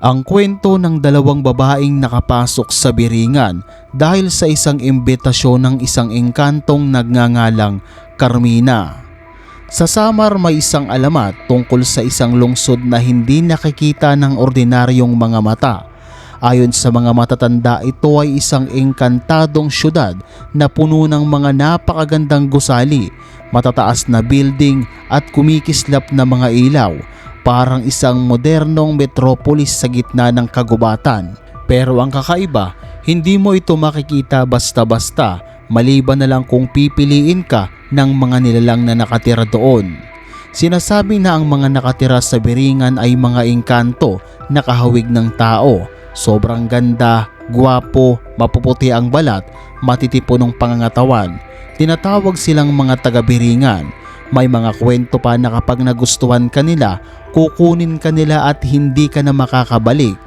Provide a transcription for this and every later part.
ang kwento ng dalawang babaeng nakapasok sa biringan dahil sa isang imbitasyon ng isang engkantong nagngangalang Carmina. Sa Samar may isang alamat tungkol sa isang lungsod na hindi nakikita ng ordinaryong mga mata. Ayon sa mga matatanda, ito ay isang engkantadong syudad na puno ng mga napakagandang gusali, matataas na building at kumikislap na mga ilaw parang isang modernong metropolis sa gitna ng kagubatan. Pero ang kakaiba, hindi mo ito makikita basta-basta maliban na lang kung pipiliin ka ng mga nilalang na nakatira doon. Sinasabi na ang mga nakatira sa Biringan ay mga engkanto na kahawig ng tao. Sobrang ganda, gwapo, mapuputi ang balat, matitipo ng pangangatawan. Tinatawag silang mga taga-Biringan. May mga kwento pa na kapag nagustuhan ka nila, kukunin ka nila at hindi ka na makakabalik.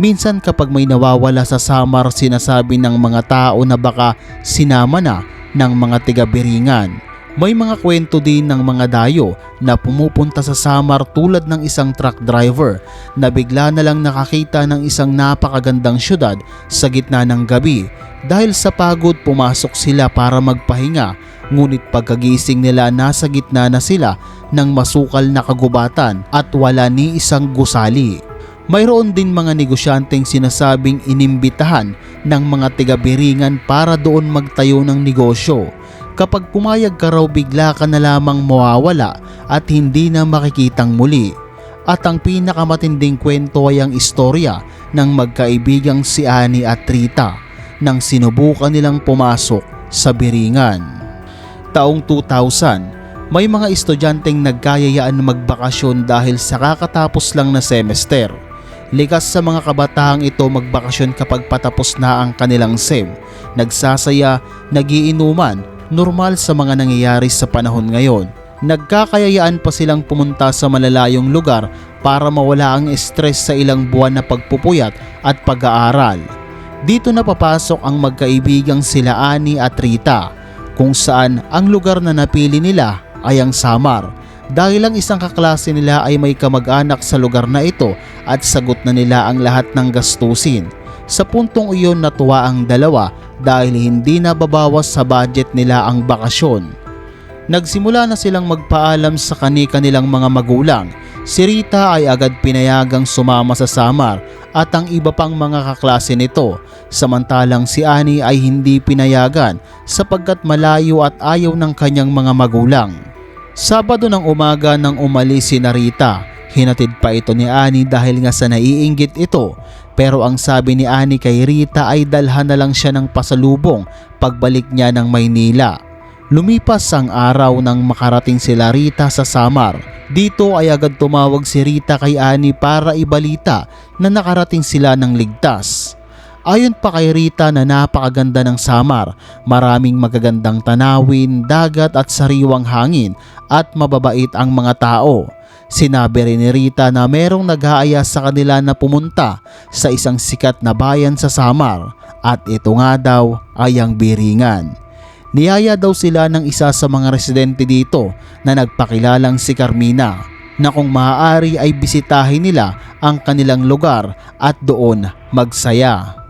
Minsan kapag may nawawala sa Samar sinasabi ng mga tao na baka sinama na ng mga tiga-biringan. May mga kwento din ng mga dayo na pumupunta sa Samar tulad ng isang truck driver na bigla na lang nakakita ng isang napakagandang syudad sa gitna ng gabi. Dahil sa pagod pumasok sila para magpahinga ngunit pagkagising nila nasa gitna na sila ng masukal na kagubatan at wala ni isang gusali. Mayroon din mga negosyanteng sinasabing inimbitahan ng mga tigabiringan para doon magtayo ng negosyo. Kapag pumayag ka raw bigla ka na lamang mawawala at hindi na makikitang muli. At ang pinakamatinding kwento ay ang istorya ng magkaibigang si Ani at Rita nang sinubukan nilang pumasok sa biringan taong 2000, may mga estudyanteng nagkayayaan magbakasyon dahil sa kakatapos lang na semester. Likas sa mga kabataang ito magbakasyon kapag patapos na ang kanilang SEM. Nagsasaya, nagiinuman, normal sa mga nangyayari sa panahon ngayon. Nagkakayayaan pa silang pumunta sa malalayong lugar para mawala ang stress sa ilang buwan na pagpupuyat at pag-aaral. Dito na papasok ang magkaibigang sila Ani at Rita kung saan ang lugar na napili nila ay ang Samar dahil ang isang kaklase nila ay may kamag-anak sa lugar na ito at sagot na nila ang lahat ng gastusin. Sa puntong iyon natuwa ang dalawa dahil hindi na babawas sa budget nila ang bakasyon. Nagsimula na silang magpaalam sa kani-kanilang mga magulang. Si Rita ay agad pinayagang sumama sa Samar at ang iba pang mga kaklase nito samantalang si Ani ay hindi pinayagan sapagkat malayo at ayaw ng kanyang mga magulang. Sabado ng umaga nang umalis si Narita, hinatid pa ito ni Ani dahil nga sa naiinggit ito pero ang sabi ni Ani kay Rita ay dalhan na lang siya ng pasalubong pagbalik niya ng Maynila. Lumipas ang araw nang makarating sila Rita sa Samar. Dito ay agad tumawag si Rita kay Ani para ibalita na nakarating sila ng ligtas. Ayon pa kay Rita na napakaganda ng Samar, maraming magagandang tanawin, dagat at sariwang hangin at mababait ang mga tao. Sinabi rin ni Rita na merong nag-aaya sa kanila na pumunta sa isang sikat na bayan sa Samar at ito nga daw ay ang Biringan. Niyaya daw sila ng isa sa mga residente dito na nagpakilalang si Carmina na kung maaari ay bisitahin nila ang kanilang lugar at doon magsaya.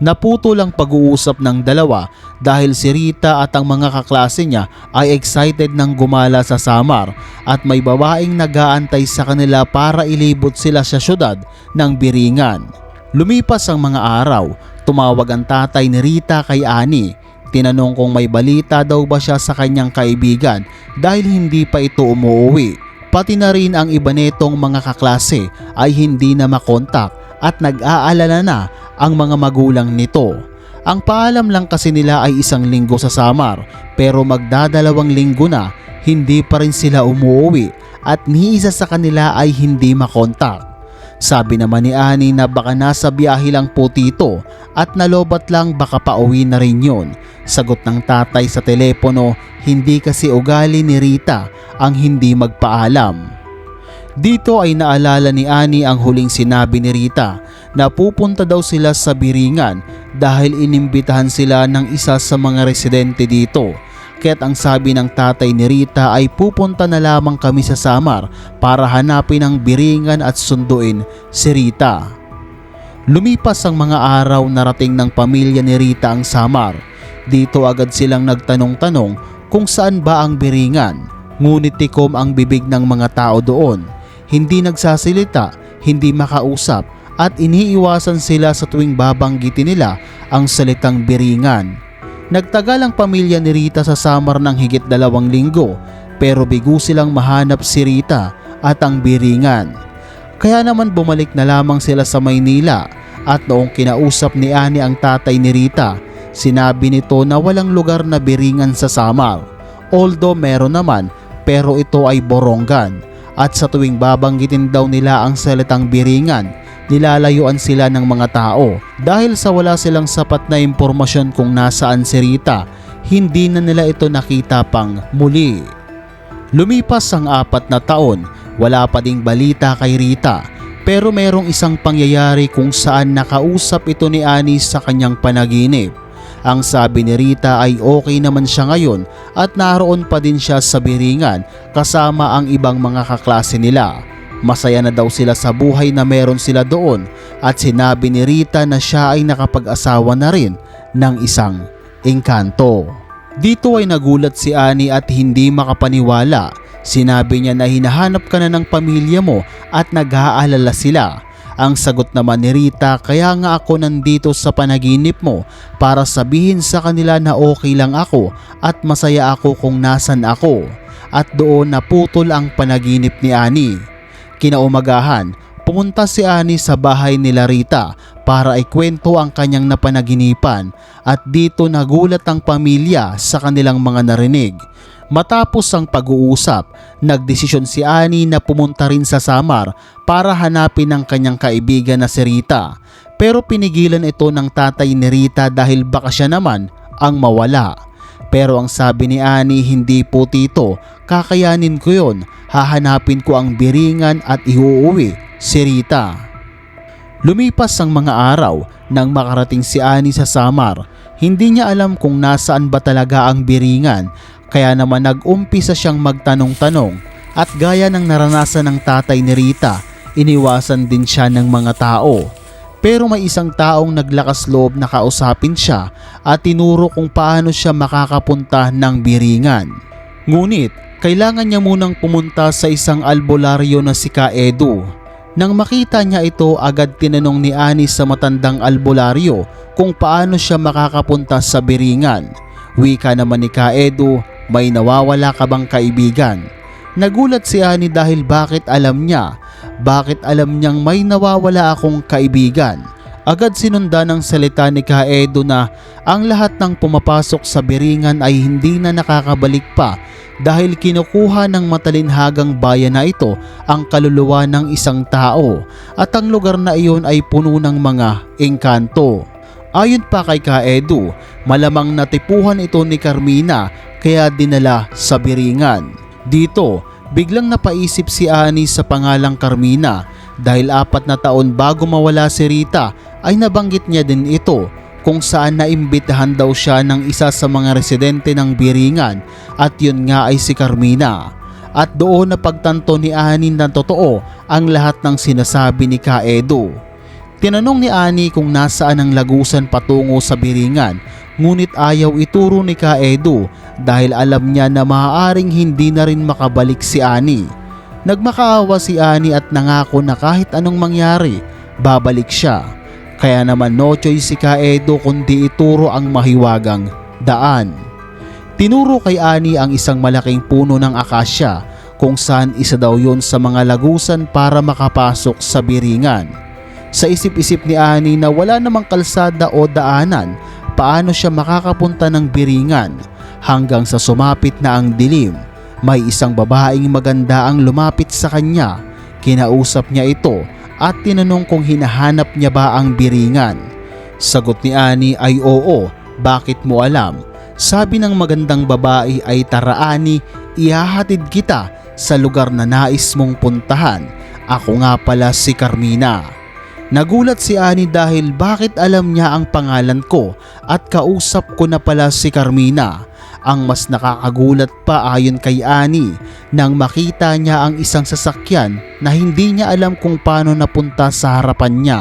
Naputo lang pag-uusap ng dalawa dahil si Rita at ang mga kaklase niya ay excited nang gumala sa Samar at may babaeng nag-aantay sa kanila para ilibot sila sa syudad ng Biringan. Lumipas ang mga araw, tumawag ang tatay ni Rita kay Ani Tinanong kung may balita daw ba siya sa kanyang kaibigan dahil hindi pa ito umuwi. Pati na rin ang iba nitong mga kaklase ay hindi na makontak at nag-aalala na ang mga magulang nito. Ang paalam lang kasi nila ay isang linggo sa Samar pero magdadalawang linggo na hindi pa rin sila umuwi at ni isa sa kanila ay hindi makontak. Sabi naman ni Ani na baka nasa biyahe lang po tito at nalobat lang baka pauwi na rin yun. Sagot ng tatay sa telepono, hindi kasi ugali ni Rita ang hindi magpaalam. Dito ay naalala ni Ani ang huling sinabi ni Rita na pupunta daw sila sa Biringan dahil inimbitahan sila ng isa sa mga residente dito Kaya't ang sabi ng tatay ni Rita ay pupunta na lamang kami sa Samar para hanapin ang biringan at sunduin si Rita. Lumipas ang mga araw narating ng pamilya ni Rita ang Samar. Dito agad silang nagtanong-tanong kung saan ba ang biringan. Ngunit tikom ang bibig ng mga tao doon. Hindi nagsasalita, hindi makausap at iniiwasan sila sa tuwing babanggitin nila ang salitang biringan. Nagtagal ang pamilya ni Rita sa Samar ng higit dalawang linggo pero bigo silang mahanap si Rita at ang biringan. Kaya naman bumalik na lamang sila sa Maynila at noong kinausap ni Ani ang tatay ni Rita, sinabi nito na walang lugar na biringan sa Samar. Although meron naman pero ito ay borongan at sa tuwing babanggitin daw nila ang salitang biringan, nilalayuan sila ng mga tao dahil sa wala silang sapat na impormasyon kung nasaan si Rita, hindi na nila ito nakita pang muli. Lumipas ang apat na taon, wala pa ding balita kay Rita pero merong isang pangyayari kung saan nakausap ito ni Ani sa kanyang panaginip. Ang sabi ni Rita ay okay naman siya ngayon at naroon pa din siya sa biringan kasama ang ibang mga kaklase nila. Masaya na daw sila sa buhay na meron sila doon at sinabi ni Rita na siya ay nakapag-asawa na rin ng isang engkanto. Dito ay nagulat si Ani at hindi makapaniwala. Sinabi niya na hinahanap ka na ng pamilya mo at nag-aalala sila. Ang sagot naman ni Rita, kaya nga ako nandito sa panaginip mo para sabihin sa kanila na okay lang ako at masaya ako kung nasan ako. At doon naputol ang panaginip ni Ani. Kinaumagahan, pumunta si Ani sa bahay nila Rita para ikwento ang kanyang napanaginipan at dito nagulat ang pamilya sa kanilang mga narinig. Matapos ang pag-uusap, nagdesisyon si Ani na pumunta rin sa Samar para hanapin ang kanyang kaibigan na si Rita. Pero pinigilan ito ng tatay ni Rita dahil baka siya naman ang mawala. Pero ang sabi ni Ani hindi po tito, kakayanin ko yon, hahanapin ko ang biringan at iuuwi si Rita. Lumipas ang mga araw nang makarating si Ani sa Samar. Hindi niya alam kung nasaan ba talaga ang biringan kaya naman nag-umpisa siyang magtanong-tanong at gaya ng naranasan ng tatay ni Rita, iniwasan din siya ng mga tao. Pero may isang taong naglakas loob na kausapin siya at tinuro kung paano siya makakapunta ng biringan. Ngunit, kailangan niya munang pumunta sa isang albularyo na si Kaedu. Nang makita niya ito, agad tinanong ni Ani sa matandang albularyo kung paano siya makakapunta sa biringan. Wika naman ni Kaedu, may nawawala ka bang kaibigan? Nagulat si Ani dahil bakit alam niya, bakit alam niyang may nawawala akong kaibigan. Agad sinunda ng salita ni Kaedo na ang lahat ng pumapasok sa biringan ay hindi na nakakabalik pa dahil kinukuha ng matalinhagang bayan na ito ang kaluluwa ng isang tao at ang lugar na iyon ay puno ng mga engkanto. Ayon pa kay Kaedu, malamang natipuhan ito ni Carmina kaya dinala sa biringan. Dito, biglang napaisip si Ani sa pangalang Carmina dahil apat na taon bago mawala si Rita ay nabanggit niya din ito kung saan naimbitahan daw siya ng isa sa mga residente ng biringan at yun nga ay si Carmina. At doon napagtanto ni Ani na totoo ang lahat ng sinasabi ni Kaedo. Tinanong ni Ani kung nasaan ang lagusan patungo sa biringan ngunit ayaw ituro ni Kaedo dahil alam niya na maaaring hindi na rin makabalik si Ani. Nagmakaawa si Ani at nangako na kahit anong mangyari, babalik siya. Kaya naman no choice si Kaedo kundi ituro ang mahiwagang daan. Tinuro kay Ani ang isang malaking puno ng akasya kung saan isa daw yon sa mga lagusan para makapasok sa biringan. Sa isip-isip ni Ani na wala namang kalsada o daanan, paano siya makakapunta ng biringan hanggang sa sumapit na ang dilim. May isang babaeng maganda ang lumapit sa kanya. Kinausap niya ito at tinanong kung hinahanap niya ba ang biringan. Sagot ni Ani ay oo, bakit mo alam? Sabi ng magandang babae ay taraani, ihahatid kita sa lugar na nais mong puntahan. Ako nga pala si Carmina. Nagulat si Ani dahil bakit alam niya ang pangalan ko at kausap ko na pala si Carmina. Ang mas nakakagulat pa ayon kay Ani nang makita niya ang isang sasakyan na hindi niya alam kung paano napunta sa harapan niya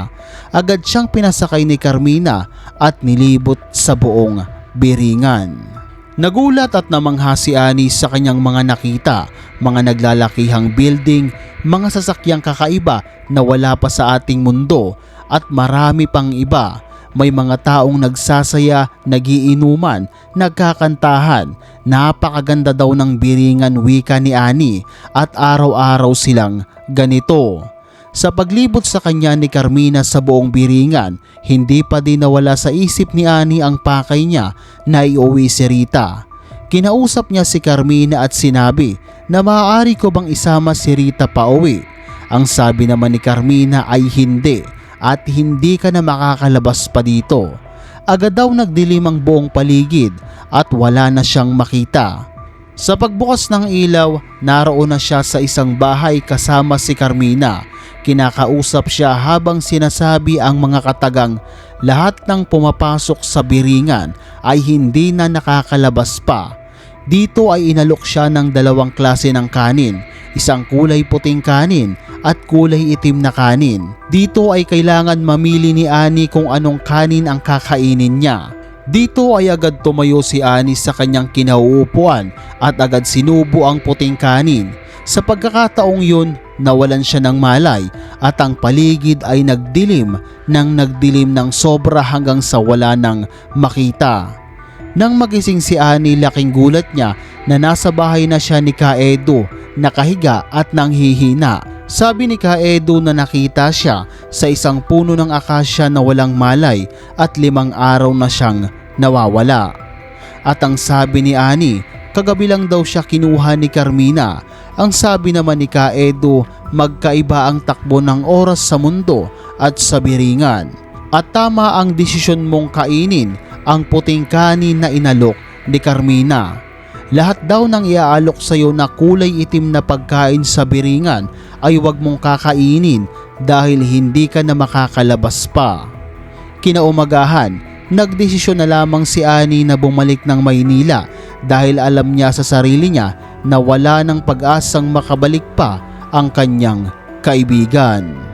agad siyang pinasakay ni Carmina at nilibot sa buong biringan. Nagulat at namangha si Ani sa kanyang mga nakita, mga naglalakihang building, mga sasakyang kakaiba na wala pa sa ating mundo at marami pang iba. May mga taong nagsasaya, nagiinuman, nagkakantahan. Napakaganda daw ng biringan wika ni Ani at araw-araw silang ganito. Sa paglibot sa kanya ni Carmina sa buong biringan, hindi pa din nawala sa isip ni Ani ang pakay niya na iuwi si Rita. Kinausap niya si Carmina at sinabi na maaari ko bang isama si Rita pa uwi. Ang sabi naman ni Carmina ay hindi at hindi ka na makakalabas pa dito. Agad daw nagdilim ang buong paligid at wala na siyang makita. Sa pagbukas ng ilaw, naroon na siya sa isang bahay kasama si Carmina. Kinakausap siya habang sinasabi ang mga katagang lahat ng pumapasok sa biringan ay hindi na nakakalabas pa. Dito ay inalok siya ng dalawang klase ng kanin, isang kulay puting kanin at kulay itim na kanin. Dito ay kailangan mamili ni Ani kung anong kanin ang kakainin niya. Dito ay agad tumayo si Ani sa kanyang kinauupuan at agad sinubo ang puting kanin. Sa pagkakataong yun, nawalan siya ng malay at ang paligid ay nagdilim ng nagdilim ng sobra hanggang sa wala nang makita. Nang magising si Ani, laking gulat niya na nasa bahay na siya ni Kaedo, nakahiga at nanghihina. Sabi ni Kaedo na nakita siya sa isang puno ng akasya na walang malay at limang araw na siyang nawawala. At ang sabi ni Ani, kagabi lang daw siya kinuha ni Carmina. Ang sabi naman ni Kaedo, magkaiba ang takbo ng oras sa mundo at sa biringan. At tama ang desisyon mong kainin ang puting kanin na inalok ni Carmina. Lahat daw ng iaalok sa iyo na kulay itim na pagkain sa biringan ay huwag mong kakainin dahil hindi ka na makakalabas pa. Kinaumagahan, nagdesisyon na lamang si Ani na bumalik ng Maynila dahil alam niya sa sarili niya na wala ng pag-asang makabalik pa ang kanyang kaibigan.